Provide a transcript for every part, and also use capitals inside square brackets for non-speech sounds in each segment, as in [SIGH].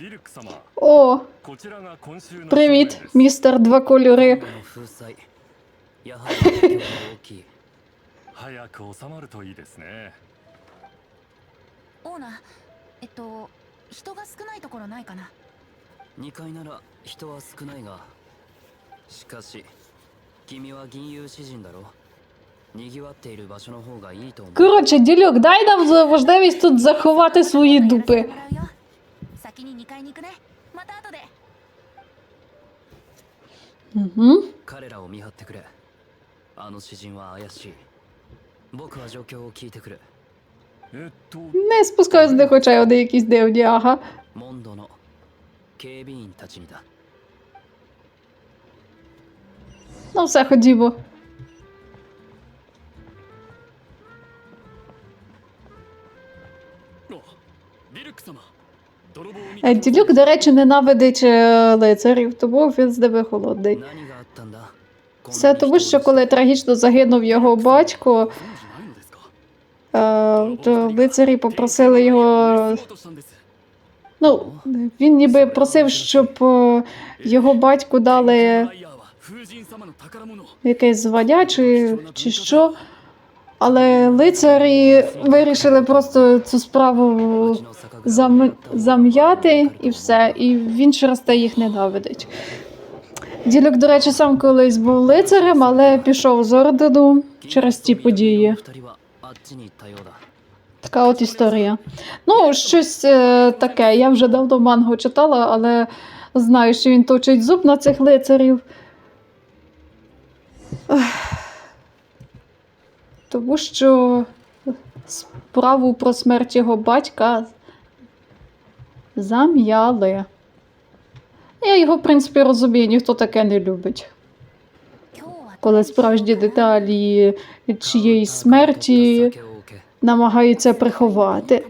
リルク様 О, こちらが今週の привіт, 正面です містер Два 今 кольори. 度の風災やはり影響が大きい早く収まるといいですねオーナーえっと人が少ないところないかな2階なら人は少ないがしかし君は銀融詩人だろにぎわっている場所の方がいいと思う Коротше, ділюк, дай нам за- можливість тут заховати свої やらせて дупи. もらうよ先に2階に行くねまた後で Угу. 彼らを見張ってくれあの詩人は怪しい僕は状況を聞いてくるえっと Не спускаю з них очей, вони якісь дивні, ага. モンドの警備員たちにだ Ну все, ходімо. リルク様泥棒を見 Е, Е, Ділюк, до речі, ненавидить е, лицарів, тому він з ними холодний. Все тому, що коли трагічно загинув його батько, е, то лицарі попросили його. Ну, він ніби просив, щоб його батьку дали якесь звання чи, чи що. Але лицарі вирішили просто цю справу зам... зам'яти і все. І він через те їх ненавидить. Ділюк, до речі, сам колись був лицарем, але пішов з ордену через ті події. Така от історія. Ну, щось е, таке. Я вже давно манго читала, але знаю, що він точить зуб на цих лицарів. Ох тому що справу про смерть його батька зам'яли. Я його, в принципі, розумію, ніхто таке не любить. Коли справжні деталі чиєїсь смерті намагаються приховати.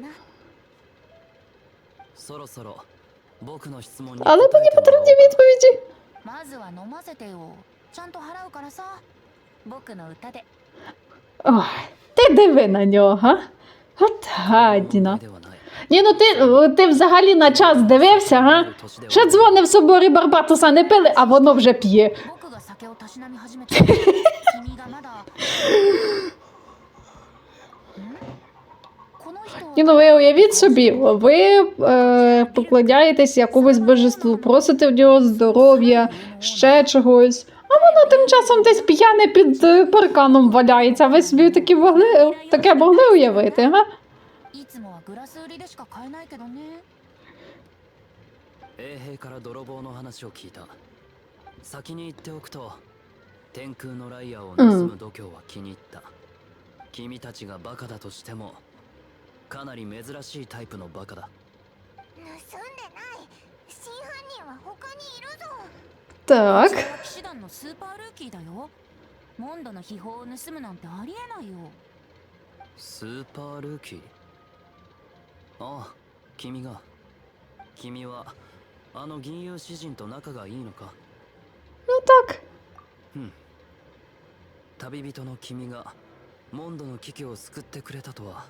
Але мені потрібні відповіді. Ой, ти диви на нього. От гадіна. Ні, ну ти ти взагалі на час дивився, га? Ще дзвони в соборі Барбатуса не пили, а воно вже п'є. Ні, ну ви уявіть собі, ви е, поклоняєтесь якомусь божеству, просите в нього здоров'я, ще чогось. А воно тим часом десь п'яне під е, парканом валяється. Ви собі такі могли, таке могли уявити, га? いつもはグラス売りでしか買えないけどね衛兵から泥棒の話を聞いた先に言っておくと天空のライヤーを盗む度胸は気に入った、君たちがバカだとしてもかなり珍しいタイプのバカだ盗んでない真犯人は他にいるぞ Так. それは騎士団のスーパールーキーだよモンドの秘宝を盗むなんてありえないよスーパールーキーああ君が君はあの銀融詩人と仲がいいのか Ну так. 旅人の君がモンドの危機を救ってくれたとは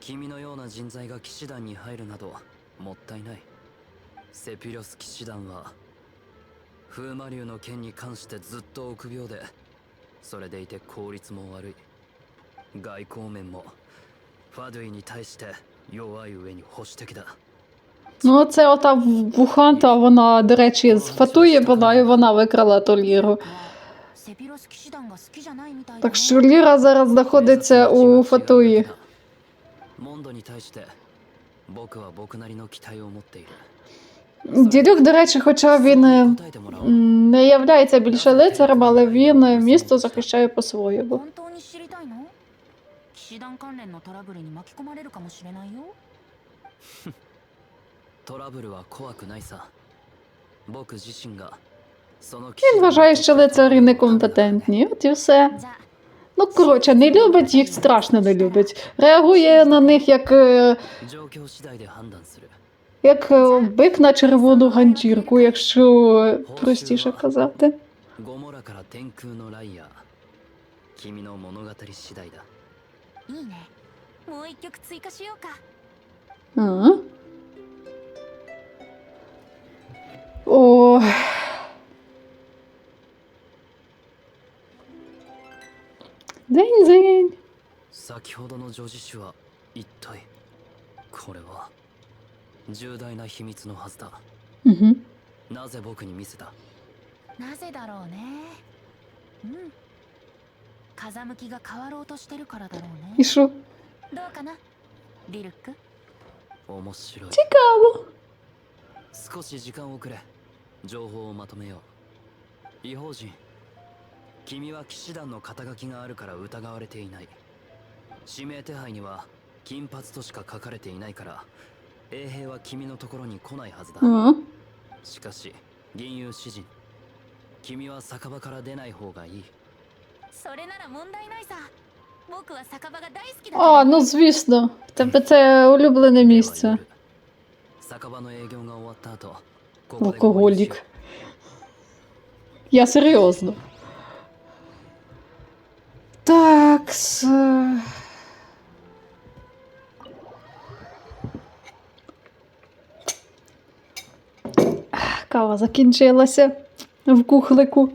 君のような人材が騎士団に入るなどもったいないセピロス騎士団は 風魔竜の件に関してずっと臆病でそれでいて効率も悪い外交面もファドゥイに対して弱い上に保守的だ Ну, це ота Вуханта, вона, до речі, з Фатуї була, і вона викрала ту ліру. セピロス騎士団が好きじゃないみたいだ Так ね що ліра зараз знаходиться у Фатуї. モンドに対して僕は僕なりの期待を持っている Дідюк, до речі, хоча він е, не являється більше лицарем, але він е, місто захищає по-своєму. Він вважає, що лицарі некомпетентні. От і все. Ну, коротше, не любить, їх страшно не любить. Реагує на них як. Е, як бик на червону ганчірку, якщо простіше казати. ゴモラから天空のライアー君の物語次第だいいねもう一曲追加しようかうん О. День-день. 先ほどの女子種は一体これは重大な秘密のはずだ、なぜ僕に見せた？なぜだろうね。うん。風向きが変わろうとしてるからだろうね。一緒。どうかな？リルック？面白い。違う少し時間をくれ。情報をまとめよう。異邦人。君は騎士団の肩書きがあるから疑われていない。指名手配には金髪としか書かれていないから。衛兵は君のところに来ないはずだ А. しかし銀融詩人君は酒場から出ない方がいいそれなら問題ないさ僕は酒場が大好きだから А, ну звісно. В тебе це улюблене では місце. 夜酒場の営業が終わった後ここで合意しよう Алкоголік. Я серйозно. Так. Кава закінчилася в кухлику.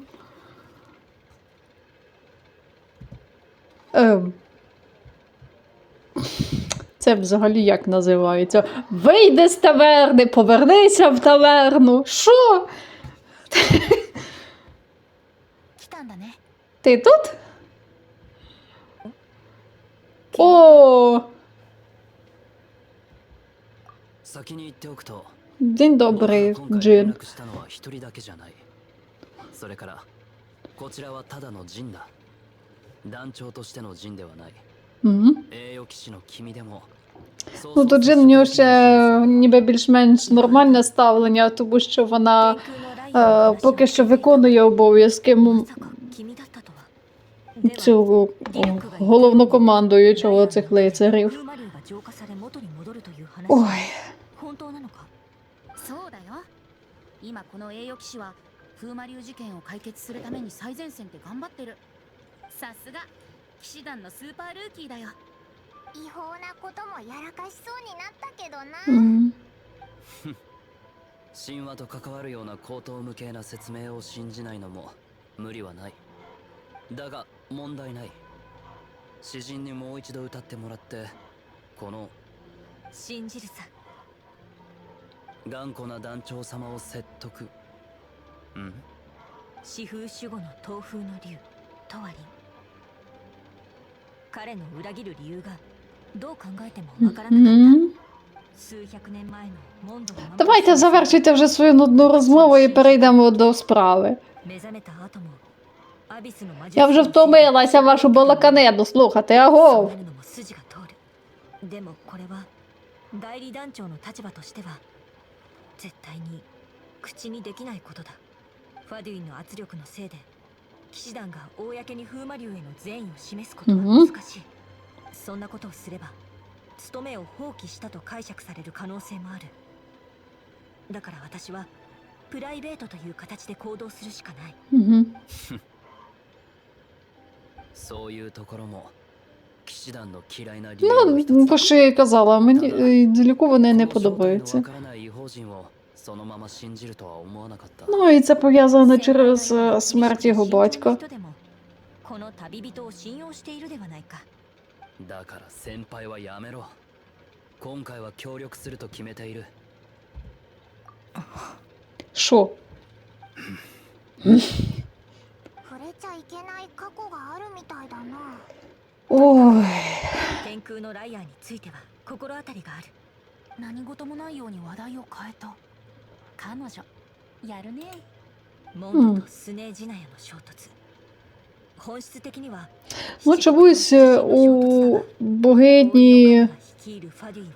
Ем. Це взагалі як називається? Вийди з таверни, повернися в таверну. Що? 来たんだね Ти тут? О, 先に言っておくと День добрий, Джин. Mm. Ну, до Джин у нього ще ніби більш-менш нормальне ставлення, тому що вона е, поки що виконує обов'язки цього головнокомандуючого цих лицарів. Ой. 今この栄誉騎士は風魔流事件を解決するために最前線で頑張ってる。さすが騎士団のスーパールーキーだよ。違法なこともやらかしそうになったけどな、м. 神話と関わるような口頭無形な説明を信じないのも無理はない。だが問題ない。詩人にもう一度歌ってもらってこの信じるさ頑固な団長様を説得うん四風守護の東風の竜トワリン彼の裏切る理由がどう考えてもわからなかった Мгм. 数百年前のモンドが守る Давайте завершуйте вже свою нудну розмову і перейдемо до справи. 目覚めた後もアビスの魔術 Я вже втомилася вашу балаканину слухати, агов. そうなるのも筋が通るでもこれは代理団長の立場としては 絶対に口にできないことだファデュインの圧力のせいで騎士団が公に風魔流への善意を示すことは難しい、そんなことをすれば務めを放棄したと解釈される可能性もあるだから私はプライベートという形で行動するしかない Мгм. [LAUGHS] そういうところも騎士団の嫌いな理由の一つ Ну, бо що я й казала, мені е, Дзелюку вони не この正体の подобаються. わからない異邦人をそのまま信じるとは思わなかった Ну і це пов'язано 先輩の через よう е, な смерть його 信仰の батька. 人でもこの旅人を信用しているではないかだから先輩はやめろ今回は協力すると決めている Що? 触れちゃいけない過去があるみたいだな Ой. 天空のライアーについては心当たりがある何事もないように話題を変えた 彼女やるねモンドとスネージナヤの衝突本質的には Ну, чомусь е, у богині 率いるファデュイは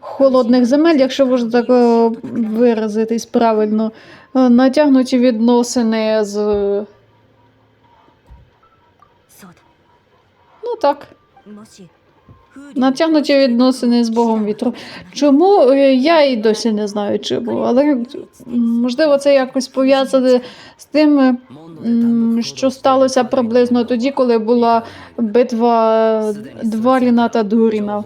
холодних земель, якщо можна так е, виразитись правильно, е, натягнуті відносини з. そうだ Ну так, もし Натягнуті відносини з Богом вітру. Чому е, я і досі не знаю, чому, але можливо, це якось пов'язане з тим, що сталося приблизно тоді, коли була битва Дваріна та Дуріна.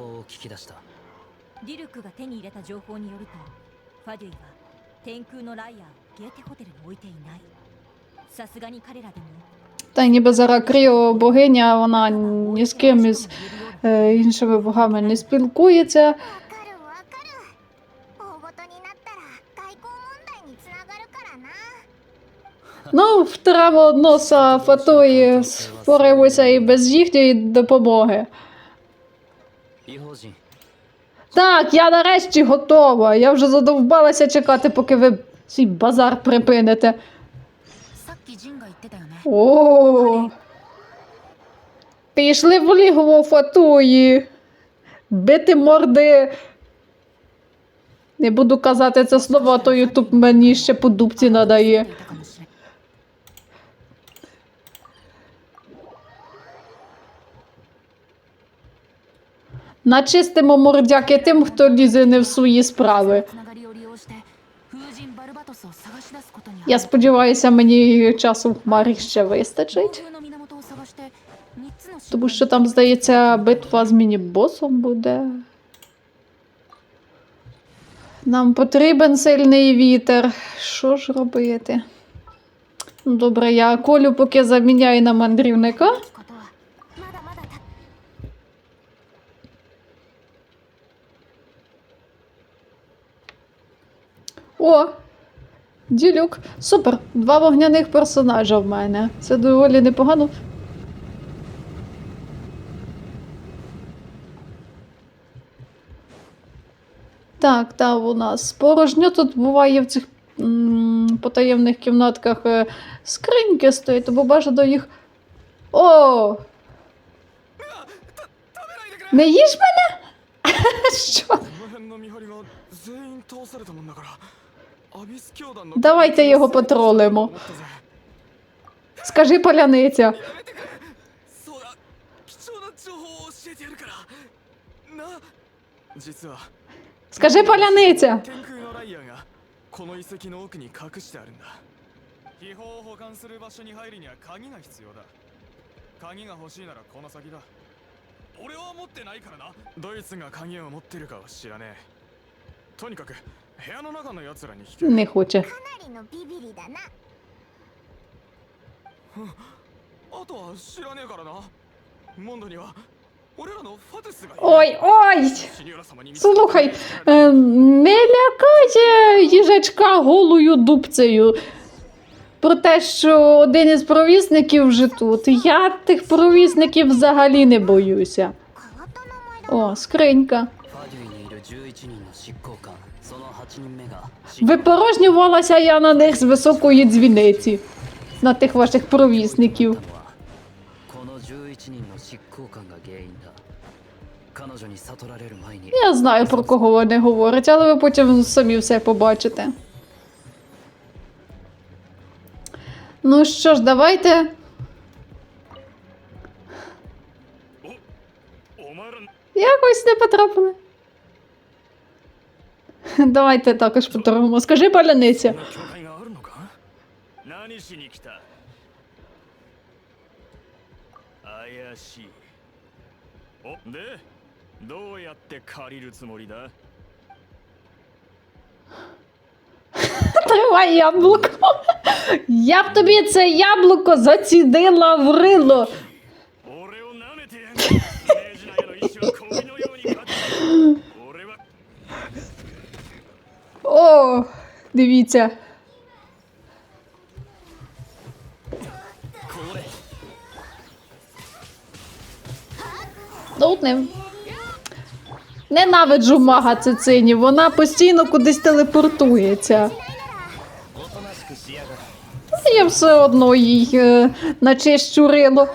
Та ніби зараз Кріо богиня, вона ні з ким із Е, іншими богами не спілкується. Ну, втирамо односа фатої споримося і без їхньої допомоги. Так, я нарешті готова. Я вже задовбалася чекати, поки ви цей базар припините. О. Пішли в лігову фатуї. Бити морди. Не буду казати це слово, то Ютуб мені ще по дубці надає. Начистимо мордяки тим, хто лізе не в свої справи. Я сподіваюся, мені часу в хмарі ще вистачить. Тому що там, здається, битва з міні-босом буде. Нам потрібен сильний вітер. Що ж робити? Ну, добре, я колю поки заміняю на мандрівника. О! Ділюк. Супер! Два вогняних персонажа в мене. Це доволі непогано. Так, та у нас порожньо тут буває в цих потаємних кімнатках е, скриньки стоїть, тому бажано їх. О! Не їж мене? [LAUGHS] Що? Давайте його потролимо. Скажи поляниця. Скажи поляниця. 天空のライアーがこの遺跡の奥に隠してあるんだ秘宝を保管する場所に入るには鍵が必要だ鍵が欲しいならこの先だ俺は持ってないからなドイツが鍵を持ってるかは知らねえとにかく部屋の中の奴らに聞け Не хоче. かなりのビビリだなあとは知らねえからなモンドには Ой, ой! Слухай, е, не лякає їжачка голою дубцею. Про те, що один із провісників вже тут. Я тих провісників взагалі не боюся. О, скринька. Випорожнювалася я на них з високої дзвіниці, на тих ваших провісників. のはこの11人の執行官が原因だ彼女に悟られる前に Я знаю, про кого вони говорять, але ви потім самі все побачите. Ну що ж, давайте. お前ら Якось не потрапили. Давайте також поторгуємо. Скажи паляниця. 怪しいおでどうやって借りるつもりだ [LAUGHS] Тримай яблуко. [LAUGHS] Я б тобі це яблуко зацідила в рило. [LAUGHS] 俺を舐めてやん明治内の意志は氷のように硬い俺は О, дивіться. Да от. Ненавиджу мага Цицинів, вона постійно кудись телепортується. Я все одно їй е, начищу рило.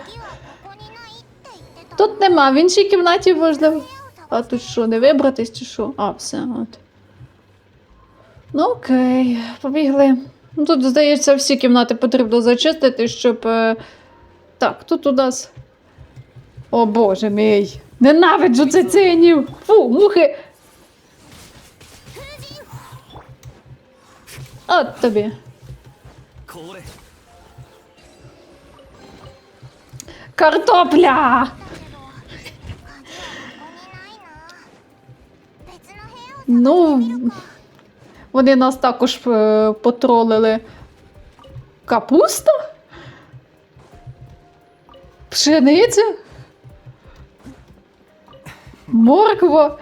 Тут нема, в іншій кімнаті можливо. А тут що, не вибратись чи що? А, все, от. Ну окей, побігли. Ну Тут, здається, всі кімнати потрібно зачистити, щоб. Е... Так, тут у нас. О боже мій. Ненавиджу цицинів! Фу, мухи. От тобі. Картопля! Ну, вони нас також е, потролили. Капуста? Пшениця? Морква.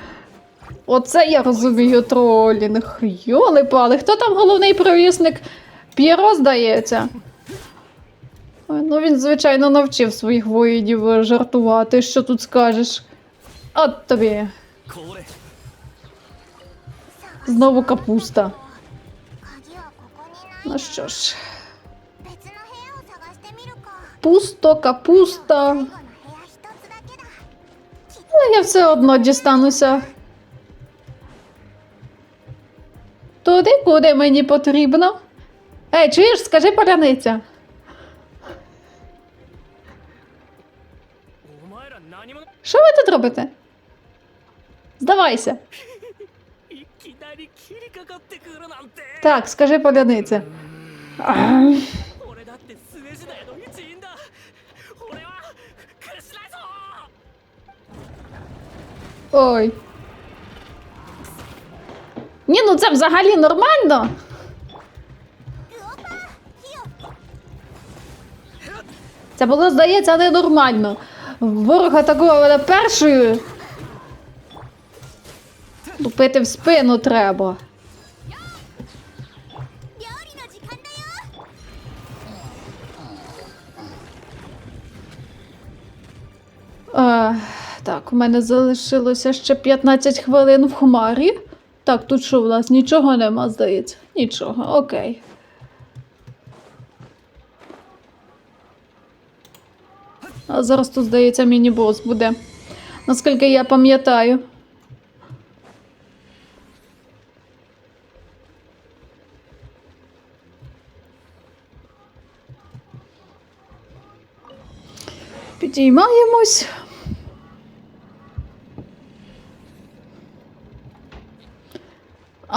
Оце я розумію тролінг. Йоли пали. Хто там головний провісник? П'єро, здається. Ой, ну він, звичайно, навчив своїх воїнів жартувати. Що тут скажеш? От тобі. Знову капуста. Ну що ж. Пусто, капуста. Але я все одно дістануся. Туди, куди мені потрібно. Ей, чуєш, скажи поляниця. Що ви тут робите? Здавайся. Так, скажи поляниця. Ой. Ні, ну це взагалі нормально. Це було, здається, ненормально. Ворога такого першою. Лупити в спину треба. Uh так, у мене залишилося ще 15 хвилин в хмарі. Так, тут що в нас? Нічого нема, здається. Нічого, окей. А зараз тут, здається, міні-бос буде. Наскільки я пам'ятаю. Підіймаємось.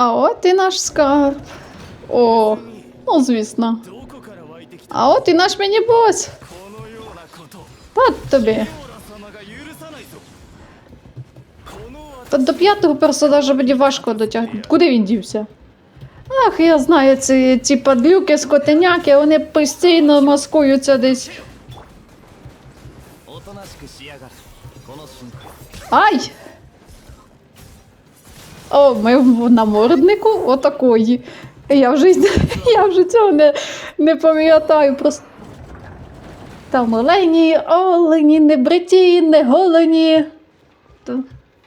А от і наш скарб. О, ну звісно. А от і наш мені бос. От тобі. Та до п'ятого персонажа мені важко дотягнути. Куди він дівся? Ах, я знаю ці ці падлюки скотеняки, вони постійно маскуються десь. Ай! О, ми в наморднику отакої. Я вже [LAUGHS] я вже цього не не пам'ятаю. Просто Там олені, олені, не бриті, не голені.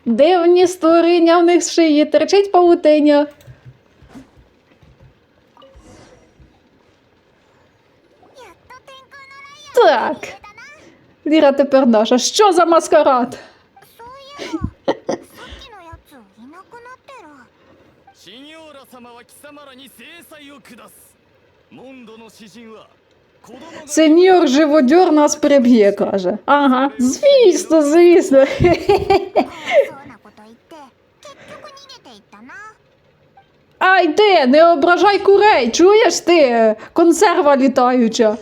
Дивні створення в них з шиї, терчить павутиня. Так. Віра тепер наша. Що за маскарад? ラ様は貴様らに制裁を下すモンドの詩人は子供が Сеньор живодьор нас приб'є, каже. Ага, звісно, звісно. そうなこと言って結局逃げていったな Ай ти, не ображай курей, чуєш ти? Консерва літаюча.